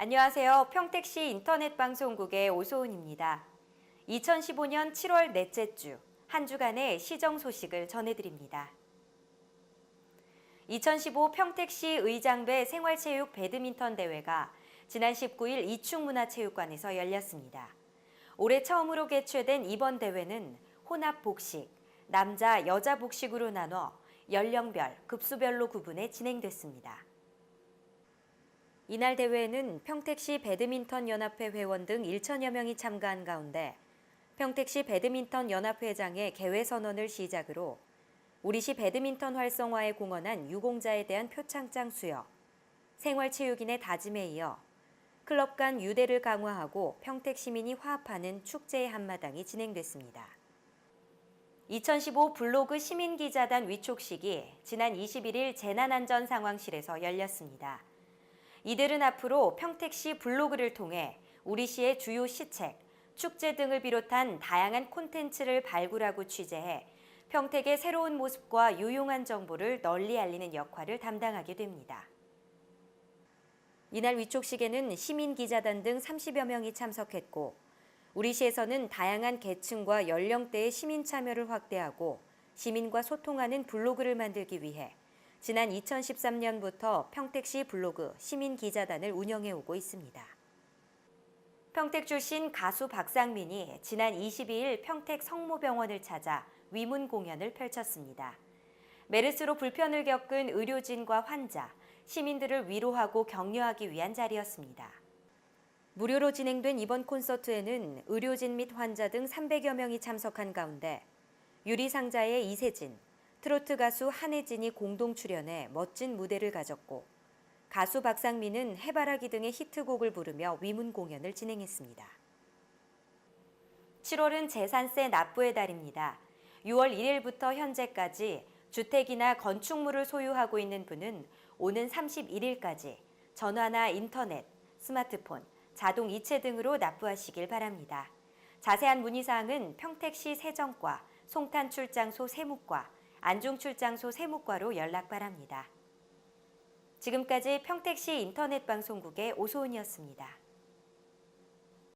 안녕하세요. 평택시 인터넷 방송국의 오소은입니다. 2015년 7월 넷째 주, 한 주간의 시정 소식을 전해드립니다. 2015 평택시 의장배 생활체육 배드민턴 대회가 지난 19일 이충문화체육관에서 열렸습니다. 올해 처음으로 개최된 이번 대회는 혼합 복식, 남자, 여자 복식으로 나눠 연령별, 급수별로 구분해 진행됐습니다. 이날 대회에는 평택시 배드민턴 연합회 회원 등 1천여 명이 참가한 가운데 평택시 배드민턴 연합회장의 개회 선언을 시작으로 우리시 배드민턴 활성화에 공헌한 유공자에 대한 표창장 수여, 생활체육인의 다짐에 이어 클럽 간 유대를 강화하고 평택 시민이 화합하는 축제의 한마당이 진행됐습니다. 2015 블로그 시민기자단 위촉식이 지난 21일 재난안전상황실에서 열렸습니다. 이들은 앞으로 평택시 블로그를 통해 우리시의 주요 시책, 축제 등을 비롯한 다양한 콘텐츠를 발굴하고 취재해 평택의 새로운 모습과 유용한 정보를 널리 알리는 역할을 담당하게 됩니다. 이날 위촉식에는 시민 기자단 등 30여 명이 참석했고 우리시에서는 다양한 계층과 연령대의 시민 참여를 확대하고 시민과 소통하는 블로그를 만들기 위해 지난 2013년부터 평택시 블로그 시민기자단을 운영해 오고 있습니다. 평택 출신 가수 박상민이 지난 22일 평택 성모병원을 찾아 위문 공연을 펼쳤습니다. 메르스로 불편을 겪은 의료진과 환자, 시민들을 위로하고 격려하기 위한 자리였습니다. 무료로 진행된 이번 콘서트에는 의료진 및 환자 등 300여 명이 참석한 가운데 유리상자의 이세진, 트로트 가수 한혜진이 공동 출연해 멋진 무대를 가졌고 가수 박상민은 해바라기 등의 히트곡을 부르며 위문 공연을 진행했습니다. 7월은 재산세 납부의 달입니다. 6월 1일부터 현재까지 주택이나 건축물을 소유하고 있는 분은 오는 31일까지 전화나 인터넷, 스마트폰, 자동 이체 등으로 납부하시길 바랍니다. 자세한 문의사항은 평택시 세정과 송탄출장소 세무과 안중출장소 세무과로 연락 바랍니다. 지금까지 평택시 인터넷 방송국의 오소은이었습니다.